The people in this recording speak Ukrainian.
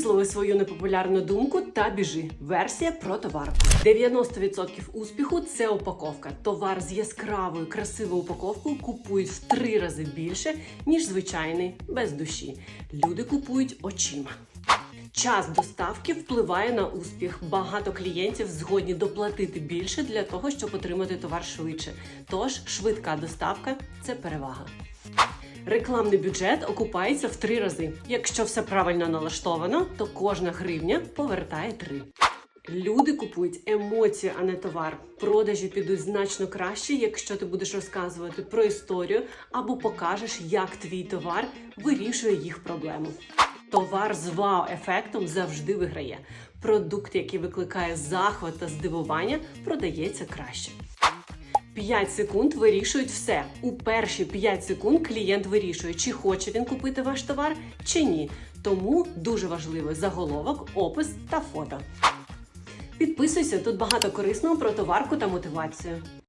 Вислови свою непопулярну думку та біжи. Версія про товарку. 90% успіху це упаковка. Товар з яскравою, красивою упаковкою купують в три рази більше, ніж звичайний без душі. Люди купують очима. Час доставки впливає на успіх. Багато клієнтів згодні доплатити більше для того, щоб отримати товар швидше. Тож швидка доставка це перевага. Рекламний бюджет окупається в три рази. Якщо все правильно налаштовано, то кожна гривня повертає три. Люди купують емоції, а не товар. Продажі підуть значно краще, якщо ти будеш розказувати про історію або покажеш, як твій товар вирішує їх проблему. Товар з вау-ефектом завжди виграє. Продукт, який викликає захват та здивування, продається краще. 5 секунд вирішують все. У перші 5 секунд клієнт вирішує, чи хоче він купити ваш товар, чи ні. Тому дуже важливо заголовок, опис та фото. Підписуйся, тут багато корисного про товарку та мотивацію.